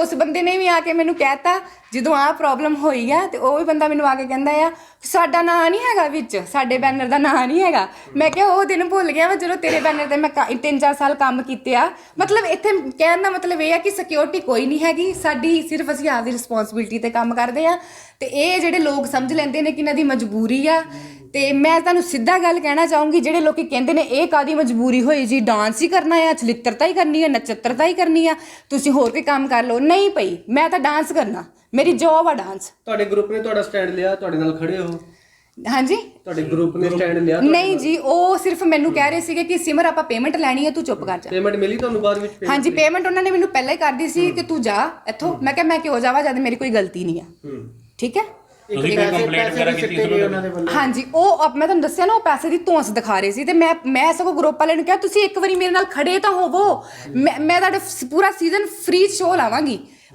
ਉਸ ਬੰਦੇ ਨੇ ਵੀ ਆ ਕੇ ਮੈਨੂੰ ਕਹਿਤਾ, ਜਦੋਂ ਆਹ ਪ੍ਰੋਬਲਮ ਹੋਈ ਆ ਤੇ ਉਹ ਵੀ ਬੰਦਾ ਮੈਨੂੰ ਆ ਕੇ ਕਹਿੰਦਾ ਆ, ਸਾਡਾ ਨਾਂ ਨਹੀਂ ਹੈਗਾ ਵਿੱਚ, ਸਾਡੇ ਬੈਨਰ ਦਾ ਨਾਂ ਨਹੀਂ ਹੈਗਾ। ਮੈਂ ਕਿਹਾ, ਉਹ ਦਿਨ ਭੁੱਲ ਗਿਆ ਵਾ ਜਦੋਂ ਤੇਰੇ ਬੈਨਰ ਤੇ ਮੈਂ 3-4 ਸਾਲ ਕੰਮ ਕੀਤੇ ਆ। ਮਤਲਬ ਇੱਥੇ ਕਹਿਣ ਦਾ ਮਤਲਬ ਇਹ ਆ ਕਿ ਸਿਕਿਉਰਿਟੀ ਕੋਈ ਨਹੀਂ ਹੈਗੀ, ਸਾਡੀ ਸਿਰਫ ਅਸੀਂ ਆਪਦੀ ਰਿਸਪੌਂਸਿਬਿਲਟੀ ਤੇ ਕੰਮ ਕਰਦੇ ਆ ਤੇ ਇਹ ਜਿਹੜੇ ਲੋਕ ਸਮਝ ਲੈਂਦੇ ਨੇ ਕਿ ਇਹਨਾਂ ਦੀ ਮਜਬੂਰੀ ਆ ਤੇ ਮੈਂ ਤੁਹਾਨੂੰ ਸਿੱਧਾ ਗੱਲ ਕਹਿਣਾ ਚਾਹੂੰਗੀ ਜਿਹੜੇ ਲੋਕੀ ਕਹਿੰਦੇ ਨੇ ਇਹ ਕਾਦੀ ਮਜਬੂਰੀ ਹੋਈ ਜੀ? ਡਾਂਸ ਹੀ ਕਰਨਾ ਆ ਚਲਿੱਤਰਤਾ ਹੀ ਕਰਨੀ ਆ ਨਚੱਤਰਤਾ ਹੀ ਕਰਨੀ ਆ। ਤੁਸੀਂ ਹੋਰ ਕੋਈ ਕੰਮ ਕਰ ਲਓ। ਨਹੀਂ ਪਈ ਮੈਂ ਤਾਂ ਡਾਂਸ ਕਰਨਾ। ਮੇਰੀ ਜੌਬ ਆ ਡਾਂਸ। ਤੁਹਾਡੇ ਗਰੁੱਪ ਨੇ ਤੁਹਾਡਾ ਸਟੈਂਡ ਲਿਆ ਤੁਹਾਡੇ ਨਾਲ ਖੜੇ ਹੋ? ਹਾਂਜੀ? ਤੁਹਾਡੇ ਗਰੁੱਪ ਨੇ ਸਟੈਂਡ ਲਿਆ ਨਹੀਂ ਜੀ ਉਹ ਸਿਰਫ ਮੈਨੂੰ ਕਹਿ ਰਹੇ ਸੀਗੇ ਕਿ ਸਿਮਰ ਆਪਾਂ ਪੇਮੈਂਟ ਲੈਣੀ ਹੈ ਤੂੰ ਚੁੱਪ ਕਰ ਜਾ। ਪੇਮੈਂਟ ਮਿਲੀ ਤੁਹਾਨੂੰ ਬਾਅਦ ਵਿੱਚ? ਹਾਂਜੀ ਪੇਮੈਂਟ ਉਹਨਾਂ ਨੇ ਮੈਨੂੰ ਪਹਿਲਾਂ ਹੀ ਕਰਦੀ ਸੀ ਕਿ ਤੂੰ ਜਾ ਇੱਥੋਂ। ਮੈਂ ਕਿਹਾ ਮੈਂ ਕਿਉਂ ਜਾਵਾਂ ਜਦ ਮੇਰੀ ਕੋਈ ਗਲਤੀ ਨਹੀਂ ਆ। ਠੀਕ ਹੈ? ਤੁਸੀਂ ਕੋਈ ਕੰਪਲੇਂਟ ਵਗੈਰਾ ਕੀਤੀ ਸੀ ਉਹਨਾਂ ਦੇ ਹਾਂਜੀ ਉਹ ਮੈਂ ਤੁਹਾਨੂੰ ਦੱਸਿਆ ਨਾ ਉਹ ਪੈਸੇ ਦੀ ਧੌਂਸ ਦਿਖਾ ਰਹੇ ਸੀ ਤੇ ਮੈਂ ਮੈਂ ਸਗੋਂ ਗਰੁੱਪ ਵਾਲਿਆਂ ਨੂੰ ਕਿਹਾ ਤੁਸੀਂ ਇੱਕ ਵਾਰੀ ਮੇਰੇ ਨਾਲ ਖੜੇ ਤਾਂ ਹੋਵੋ। ਮੈਂ ਮੈਂ ਤੁਹਾਡਾ ਸ- ਪੂਰਾ ਸੀਜ਼ਨ ਫ੍ਰੀ ਸ਼ੋਅ ਲਾਵਾਂਗੀ।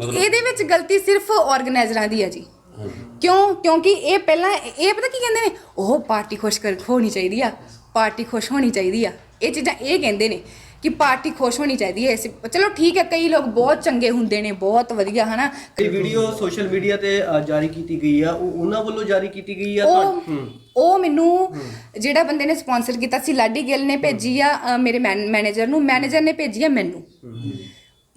ਮਤਲਬ ਇਹਦੇ ਵਿੱਚ ਗਲਤੀ ਸਿਰਫ ਆਰਗੇਨਾਈਜ਼ਰਾਂ ਦੀ ਹੈ ਜੀ। ਕਿਉਂ? ਕਿਉਂਕਿ ਇਹ ਪਹਿਲਾਂ ਇਹ ਪਤਾ ਕੀ ਕਹਿੰਦੇ ਨੇ? ਉਹ ਪਾਰਟੀ ਖੁਸ਼ ਕਰ ਹੋਣੀ ਚਾਹੀਦੀ ਆ। ਪਾਰਟੀ ਖੁਸ਼ ਹੋਣੀ ਚਾਹੀਦੀ ਆ। ਇਹ ਚੀਜ਼ਾਂ ਇਹ ਕਹਿੰਦੇ ਨੇ ਕਿ ਪਾਰਟੀ ਖੁਸ਼ ਹੋਣੀ ਚਾਹੀਦੀ ਹੈ। ਇਸ- ਚਲੋ ਠੀਕ ਹੈ ਕਈ ਲੋਕ ਬਹੁਤ ਚੰਗੇ ਹੁੰਦੇ ਨੇ ਬਹੁਤ ਵਧੀਆ ਹਨਾ? ਇਹ ਵੀਡੀਓ ਸੋਸ਼ਲ ਮੀਡੀਆ ਤੇ ਅ, ਜਾਰੀ ਕੀਤੀ ਗਈ ਆ। ਉਹ ਉਹਨਾਂ ਵੱਲੋਂ ਜਾਰੀ ਕੀਤੀ ਗਈ ਆ ਉਹ ਹੂੰ। ਉਹ ਮੈਨੂੰ ਜਿਹੜਾ ਬੰਦੇ ਨੇ ਸਪਾਂਸਰ ਕੀਤਾ ਸੀ ਲਾਡੀ ਗਿੱਲ ਨੇ ਭੇਜੀ ਆ ਅ, ਮੇਰੇ ਮੈਨੇਜਰ ਨੂੰ। ਮੈਨੇਜਰ ਨੇ ਭੇਜੀ ਆ ਮੈਨੂੰ।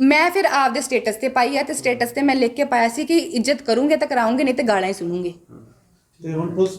ਮੈਂ ਫਿਰ ਆਪਦੇ ਸਟੇਟਸ ਤੇ ਪਾਈ ਆ ਤੇ ਸਟੇਟਸ ਤੇ ਮੈਂ ਲਿਖ ਕੇ ਪਾਇਆ ਸੀ ਕਿ ਇੱਜ਼ਤ ਕਰੂੰਗੇ ਤਾਂ ਕਰਾਉਂਗੇ, ਨਹੀਂ ਤੇ ਗਾਲਾਂ ਹੀ ਸੁਣੂਗੇ। ਤੇ ਹੁਣ ਪੁਲਿਸ